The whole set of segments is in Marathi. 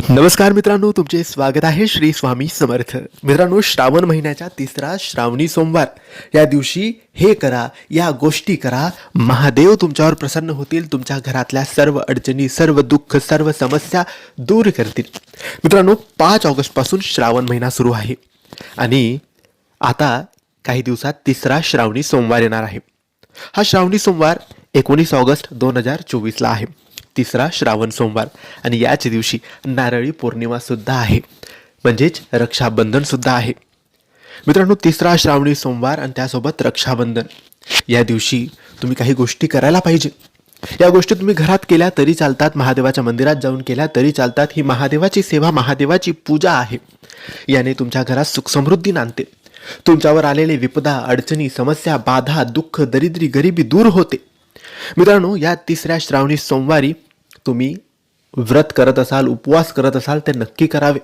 नमस्कार मित्रांनो तुमचे स्वागत आहे श्री स्वामी समर्थ. मित्रांनो श्रावण महिन्याच्या तिसरा श्रावणी सोमवार. या दिवशी हे करा या गोष्टी करा. महादेव तुमच्यावर प्रसन्न होतील तुमच्या घरातल्या सर्व अडचणी सर्व दुःख सर्व समस्या दूर करतील. मित्रांनो पाच ऑगस्टपासून श्रावण महिना सुरू आहे. आणि आता काही दिवसात तिसरा श्रावणी सोमवार येणार आहे. हा श्रावणी सोमवार एकोणीस ऑगस्ट दोन हजार चोवीसला आहे. तिसरा श्रावण सोमवार आणि याच दिवशी नारळी पौर्णिमा सुद्धा आहे. म्हणजेच रक्षाबंधन सुद्धा आहे. मित्रांनो तिसरा श्रावणी सोमवार आणि त्यासोबत रक्षाबंधन. या दिवशी तुम्ही काही गोष्टी करायला पाहिजे. या गोष्टी तुम्ही घरात केल्या तरी चालतात महादेवाच्या मंदिरात जाऊन केल्या तरी चालतात. ही महादेवाची सेवा महादेवाची पूजा आहे. याने तुमच्या घरात सुखसमृद्धी नांदते. तुमच्यावर आलेले विपदा अडचणी समस्या बाधा दुःख दरिद्री गरिबी दूर होते. मित्रांनो या तिसऱ्या श्रावणी सोमवारी तुम्ही व्रत करत असाल उपवास करत असाल ते नक्की करावे.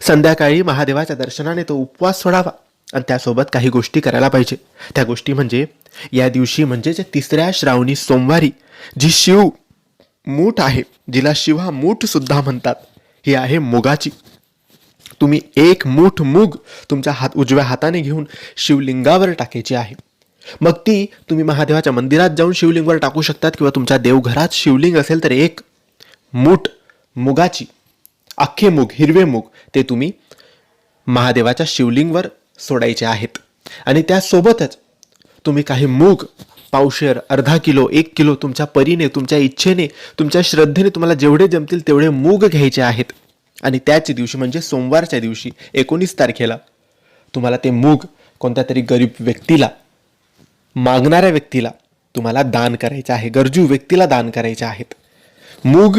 संध्याकाळी महादेवाच्या दर्शनाने तो उपवास सोडावा आणि त्यासोबत काही गोष्टी करायला पाहिजे. त्या गोष्टी म्हणजे या दिवशी म्हणजेच तिसऱ्या श्रावणी सोमवारी जी शिव मूठ आहे जिला शिवा मूठ सुद्धा म्हणतात ही आहे मुगाची. तुम्ही एक मूठ मूग तुमच्या हात उजव्या हाताने घेऊन शिवलिंगावर टाकायची आहे. मग ती तुम्ही महादेवाच्या मंदिरात जाऊन शिवलिंगवर टाकू शकतात किंवा तुमच्या देवघरात शिवलिंग असेल तर एक मूठ मुगाची अख्खे मूग हिरवे मूग ते तुम्ही महादेवाच्या शिवलिंगवर सोडायचे आहेत. आणि त्यासोबतच तुम्ही काही मूग पावशेर अर्धा किलो एक किलो तुमच्या परीने तुमच्या इच्छेने तुमच्या श्रद्धेने तुम्हाला जेवढे जमतील तेवढे मूग घ्यायचे आहेत. आणि त्याच दिवशी म्हणजे सोमवारच्या दिवशी एकोणीस तारखेला तुम्हाला ते मूग कोणत्या तरी गरीब व्यक्तीला मागणाऱ्या व्यक्तीला तुम्हाला दान करायचं आहे गरजू व्यक्तीला दान करायचे आहेत. मूग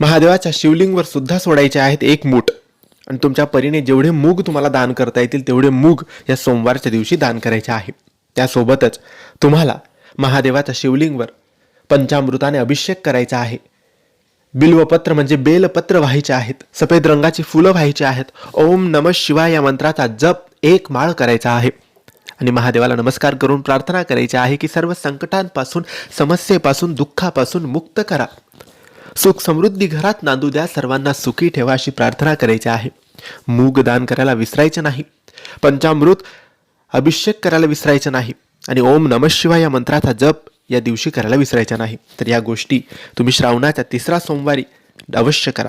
महादेवाच्या शिवलिंगवर सुद्धा सोडायचे आहेत एक मूठ. आणि तुमच्या परीने जेवढे मूग तुम्हाला दान करता येतील तेवढे मूग या सोमवारच्या दिवशी दान करायचे आहे. त्यासोबतच तुम्हाला महादेवाच्या शिवलिंगवर पंचामृताने अभिषेक करायचा आहे. बिल्वपत्र म्हणजे बेलपत्र व्हायचे आहेत सफेद रंगाची फुलं व्हायची आहेत. ओम नम शिवाय या मंत्राचा जप एक माळ करायचा आहे. आणि महादेवाला नमस्कार करून प्रार्थना करायची आहे की सर्व संकटांपासून समस्येपासून दुःखापासून मुक्त करा. सुख समृद्धी घरात नांदू द्या सर्वांना सुखी ठेवा अशी प्रार्थना करायची आहे. मूग दान करायला विसरायचं नाही. पंचामृत अभिषेक करायला विसरायचं नाही. आणि ओम नम शिवाय या मंत्राचा जप या दिवशी करायला विसरायचा नाही. तर या गोष्टी तुम्ही श्रावणाच्या तिसरा सोमवारी अवश्य करा.